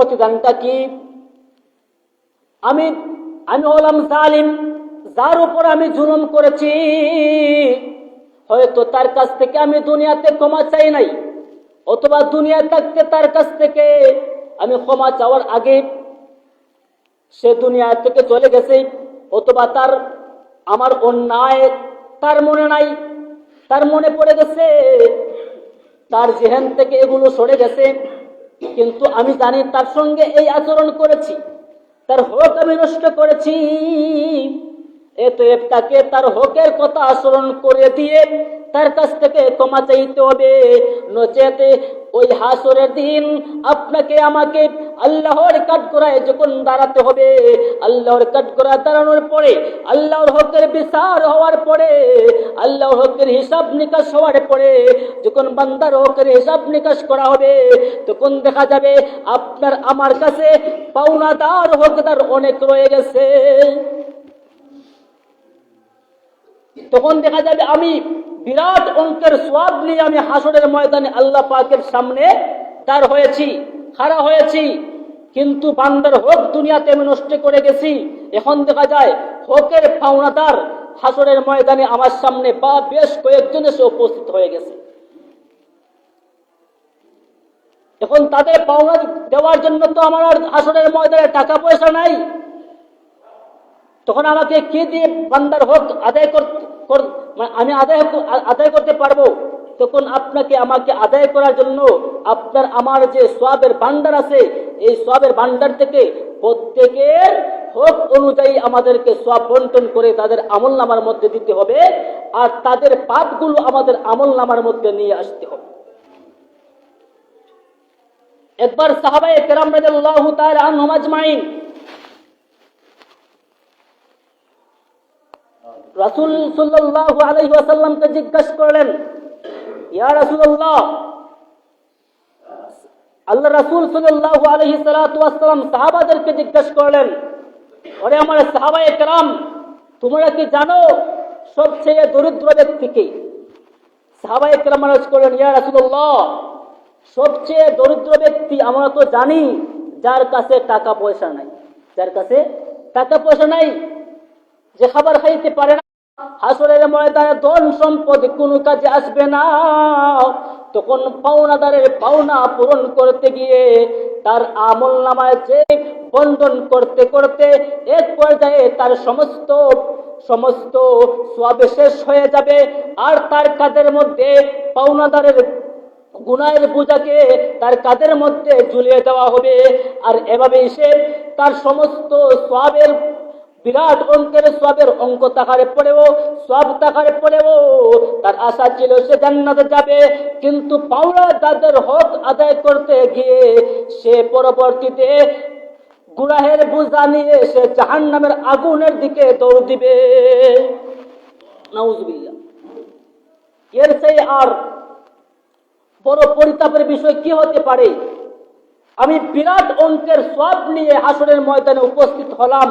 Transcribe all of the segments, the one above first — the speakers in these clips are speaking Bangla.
প্রতিদানটা কি? আমি আমি হলাম জালিম, যার উপর আমি জুলুম করেছি। হয়তো তার কাছ থেকে আমি দুনিয়াতে ক্ষমা চাই নাই, অথবা দুনিয়া থাকতে তার কাছ থেকে আমি ক্ষমা চাওয়ার আগে সে দুনিয়া থেকে চলে গেছে, অথবা তার, আমার অন্যায় তার মনে নাই, তার মনে পড়ে গেছে, তার জেহেন থেকে এগুলো সরে গেছে। কিন্তু আমি জানি তার সঙ্গে এই আচরণ করেছি। তার হক আমি নষ্ট করেছি। এতএব তাকে তার হকের কথা আচরণ করে দিয়ে তার কাছ থেকে ক্ষমা চাইতে হবে। নচেতে ওই হাসরের দিন আপনাকে আমাকে আল্লাহর কাঠগড়ায় যখন দাঁড়াতে হবে, আল্লাহর কাঠগড়ায় দাঁড়ানোর পরে, আল্লাহর হকের বিচার হওয়ার পরে, আল্লাহর হকের হিসাব নিকাশ হওয়ার পরে, যখন বান্দার হকের হিসাব নিকাশ করা হবে, তখন দেখা যাবে আপনার আমার কাছে পাওনাদার হকদার অনেক রয়ে গেছে। তখন দেখা যাবে আমি বিরাট অঙ্কের সোয়াব নিয়ে আমি হাসরের ময়দানে আল্লাহ পাকের সামনে তার হয়েছি, খাড়া হয়েছি। কিন্তু বান্দার হোক দুনিয়াতে আমি নষ্ট করে গেছি। এখন দেখা যায় হকের পাওনাদার হাসরের ময়দানে আমার সামনে বা বেশ কয়েকজন এসে উপস্থিত হয়ে গেছে। এখন তাদের পাওনা দেওয়ার জন্য তো আমার আর হাসরের ময়দানে টাকা পয়সা নাই। তখন আমাকে কি দিয়ে বান্দার হক আদায় কর- মানে আমি আদায় আদায় করতে পারব? তখন আপনাকে আমাকে আদায় করার জন্য আপনার, আমার যে সোয়াবের ভান্ডার আছে, এই সোয়াবের ভান্ডার থেকে প্রত্যেকের হক অনুযায়ী আমাদেরকে সব বন্টন করে তাদের আমল নামার মধ্যে দিতে হবে আর তাদের পাপগুলো আমাদের আমল নামার মধ্যে নিয়ে আসতে হবে। একবার সাহাবায়ে কেরাম রাদিয়াল্লাহু তাআলা আনহুম রাসূল জিজ্ঞাসা করলেন, ইয়া রাসূলুল্লাহ, আল্লাহ রাসূল সাল্লাতু সাহাবাদেরকে জিজ্ঞাসা করলেন, ওরে আমার সাহাবায়ে কেরাম, তোমরা কি জানো সবচেয়ে দরিদ্র ব্যক্তিকে সাহাবায়ে কেরাম আরজ করলেন, ইয়া রাসূলুল্লাহ, সবচেয়ে দরিদ্র ব্যক্তি আমরা তো জানি যার কাছে টাকা পয়সা নাই, যার কাছে টাকা পয়সা নাই, যে খাবার খাইতে পারে না। হাসরের ময়দানে ধন সম্পদ কোনো কাজে আসবে না। তখন পাওনাদারের পাওনা পূরণ করতে গিয়ে তার আমল নামায় যে বন্ধন করতে করতে এক পর্যায়ে তার সমস্ত সমস্ত সবে শেষ হয়ে যাবে। আর তার কাজের মধ্যে পাওনাদারের গুনায়ের বোঝাকে তার কাদের মধ্যে ঝুলিয়ে দেওয়া হবে? আর এভাবে সে তার সমস্ত সবের বিরাট অঙ্কের সবের অঙ্ক তাকারে পড়েও সব তাকারে পড়েও, তার আশা ছিল সে জান্নাতে যাবে। কিন্তু পাওনা তাদের হক আদায় করতে গিয়ে, সে পরবর্তীতে গুনাহের বোঝা নিয়ে সে জাহান নামের আগুনের দিকে দৌড় দিবে। এর সেই আর বড় পরিতাপের বিষয় কি হতে পারে? আমি বিরাট অঙ্কের সব নিয়ে হাসরের ময়দানে উপস্থিত হলাম।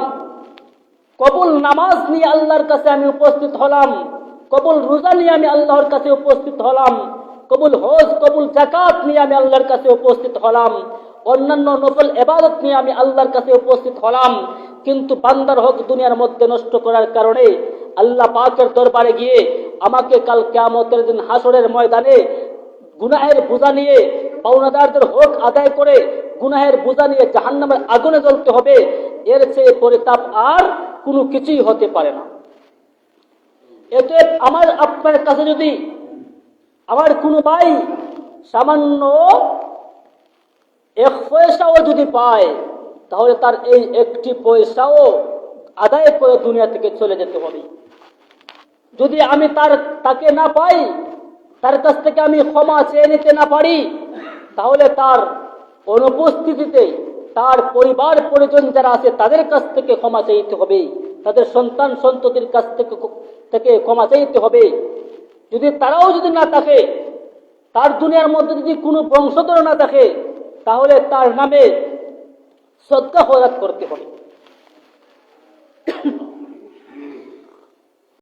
কবুল নামাজ নিয়ে আল্লাহর কাছে আমি উপস্থিত হলাম। কবুল রোজা নিয়ে আমি আল্লাহর কাছে উপস্থিত হলাম। কবুল হজ, কবুল জাকাত নিয়ে আমি আল্লাহর কাছে উপস্থিত হলাম। অন্যান্য নফল এবাদত নিয়ে আমি আল্লাহর কাছে উপস্থিত হলাম। কিন্তু বান্দার হক দুনিয়ার মধ্যে নষ্ট করার কারণে আল্লাহ পাকের দরবারে গিয়ে আমাকে কাল কেয়ামতের দিন হাসরের ময়দানে গুনাহের বোঝা নিয়ে, পাওনাদারদের হক আদায় করে গুনাহের বোঝা নিয়ে জাহান্নামের আগুনে জ্বলতে হবে। এর চেয়ে পরিতাপ আর কোনো কিছুই হতে পারে না। এতে আমার, আপনার কাছে যদি আমার কোনো ভাই সামান্য এক পয়সাও যদি পায়, তাহলে তার এই একটি পয়সাও আদায় করে দুনিয়া থেকে চলে যেতে হবে। যদি আমি তার, তাকে না পাই, তার কাছ থেকে আমি ক্ষমা চেয়ে নিতে না পারি, তাহলে তার অনুপস্থিতিতে তার পরিবার পরিজন যারা আছে, তাদের কাছ থেকে ক্ষমা চাইতে হবে। তাদের সন্তান সন্ততির কাছ থেকে থেকে ক্ষমা চাইতে হবে। যদি তারাও যদি না থাকে, তার দুনিয়ার মধ্যে যদি কোনো বংশধর না থাকে, তাহলে তার নামে সদ্গা হরাত করতে হবে।